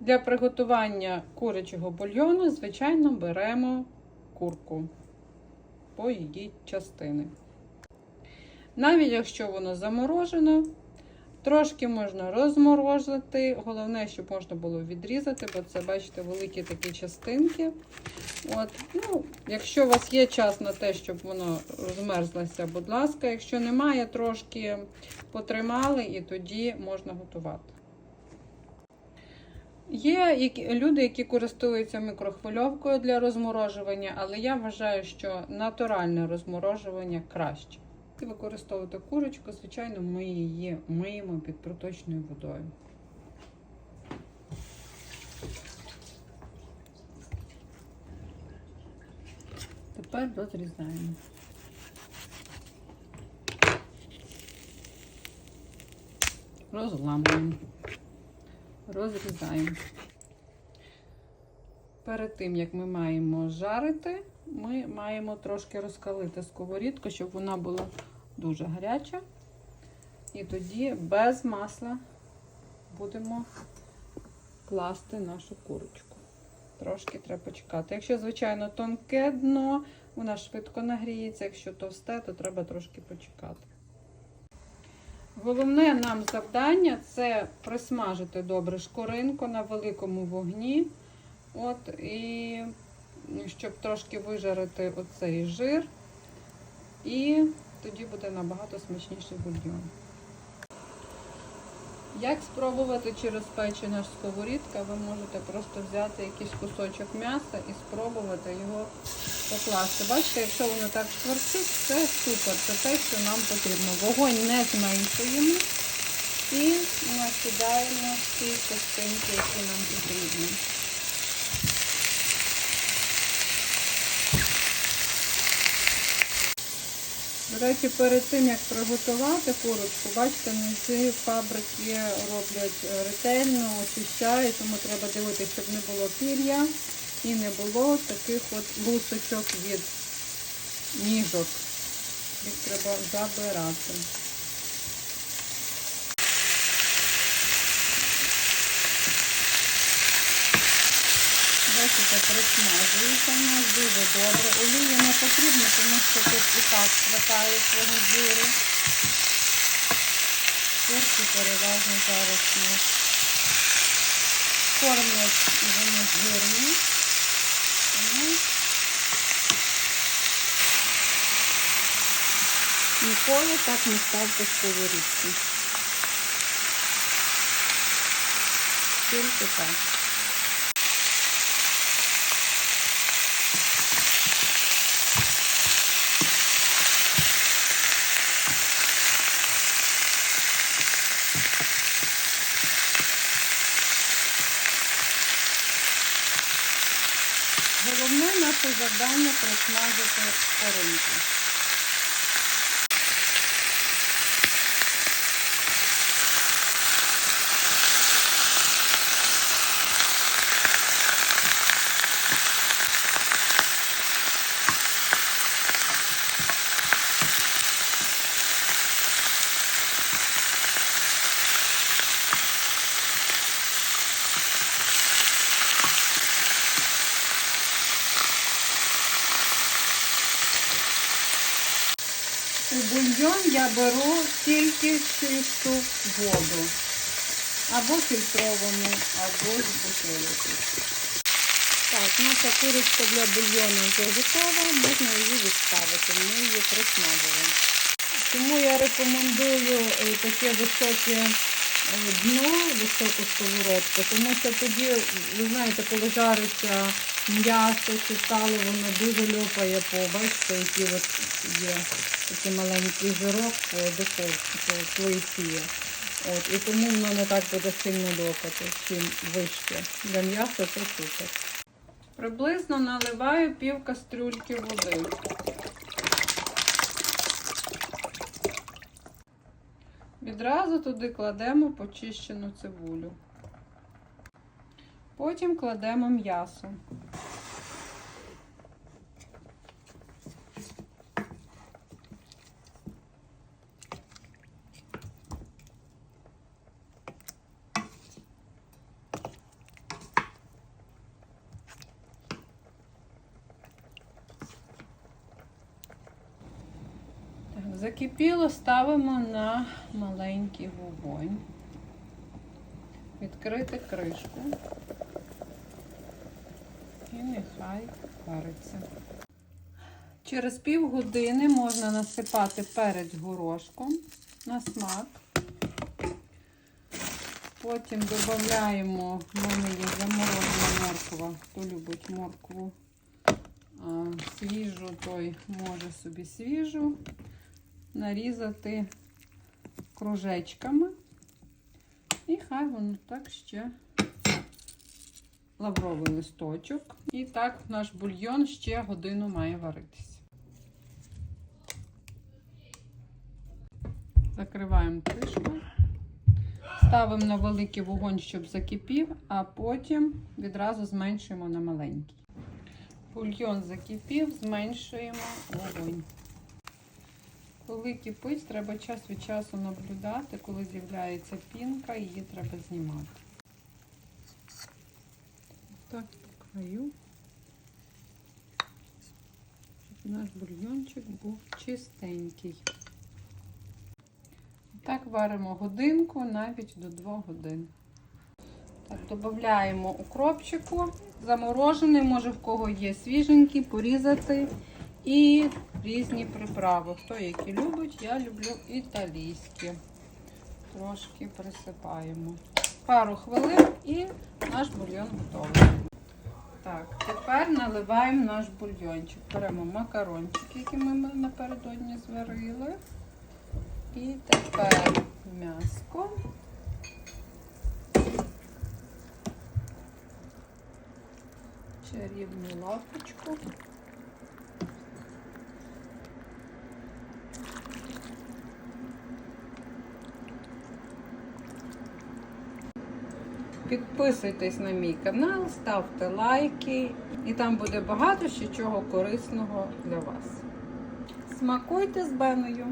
Для приготування курячого бульйону, звичайно, беремо курку по її частини. Навіть якщо воно заморожено, трошки можна розморозити. Головне, щоб можна було відрізати, бо це, бачите, великі такі частинки. От, ну, Якщо у вас є час на те, щоб воно розмерзлося, будь ласка. Якщо немає, трошки потримали і тоді можна готувати. Є люди, які користуються мікрохвильовкою для розморожування, але я вважаю, що натуральне розморожування краще. І використовувати курочку, звичайно, ми її миємо під проточною водою. Тепер розрізаємо. Розламуємо. Розрізаємо. Перед тим, як ми маємо жарити, ми маємо трошки розкалити сковорідку, щоб вона була дуже гаряча. І тоді без масла будемо класти нашу курочку. Трошки треба почекати. Якщо, звичайно, тонке дно, вона швидко нагріється. Якщо товсте, то треба трошки почекати. Головне нам завдання це присмажити добре шкуринку на великому вогні. От, і щоб трошки вижарити оцей жир, і тоді буде набагато смачніший бульйон. Як спробувати чи розпечена сковорідка, ви можете просто взяти якийсь кусочок м'яса і спробувати його покласти. Бачите, якщо воно так шкварчить, це супер, це те, що нам потрібно. Вогонь не зменшуємо і накидаємо ті частинки, які нам потрібні. Речі, перед тим, як приготувати курочку, бачите, ножі фабрики роблять е, ретельно, очищають, тому треба дивитися, щоб не було пір'я і не було таких от лусочок від ніжок. Їх треба забирати. Бачите, присмажується у нас дуже добре. Олії не потрібно, тому що тут і так хватає свого жиру. Курки переважно зараз нас кормлять і вони жирні. Ніколи так не ставте сковорідку. Тільки так. Головне наше завдання просмажити коринку. У бульйон я беру тільки чисту воду. Або фільтровану, або з бутилки. Так, наша курочка для бульйону вже готова, можна її відставити, ми її присмажили. Тому я рекомендую е, таке високе е, дно, високу сковородку, тому що тоді, ви знаєте, коли жариться м'ясо чи сало, воно дуже льопає по, бачите, які от є такий маленький жирок по духовці, по плиті. От, і тому воно не так буде сильно льопати, чим вище. Для м'яса це супер. Приблизно наливаю пів кастрюльки води. Відразу туди кладемо почищену цибулю. Потім кладемо м'ясо. Закипіло, ставимо на маленький вогонь. Відкрити кришку. І нехай вариться. Через півгодини можна насипати перець горошком на смак. Потім додаємо, в мене є заморожена морква. Хто любить моркву свіжу, той може собі свіжу нарізати кружечками. І хай воно так ще лавровий листочок. І так наш бульйон ще годину має варитися. Закриваємо кришку. Ставимо на великий вогонь, щоб закипів, а потім відразу зменшуємо на маленький. Бульйон закипів, зменшуємо вогонь. Коли кипить, треба час від часу наблюдати, коли з'являється пінка, її треба знімати. Так, по краю, щоб наш бульйончик був чистенький. Так варимо годинку, навіть до 2 годин. Так, додаємо укропчику, заморожений, може в кого є свіженький, порізати. І різні приправи. Хто які любить, я люблю італійські. Трошки присипаємо. Пару хвилин і наш бульйон готовий. Так, тепер наливаємо наш бульйончик. Беремо макарончик, який ми напередодні зварили. І тепер м'яско. Чарівну лапочку. Підписуйтесь на мій канал, ставте лайки, і там буде багато ще чого корисного для вас. Смакуйте з Беною!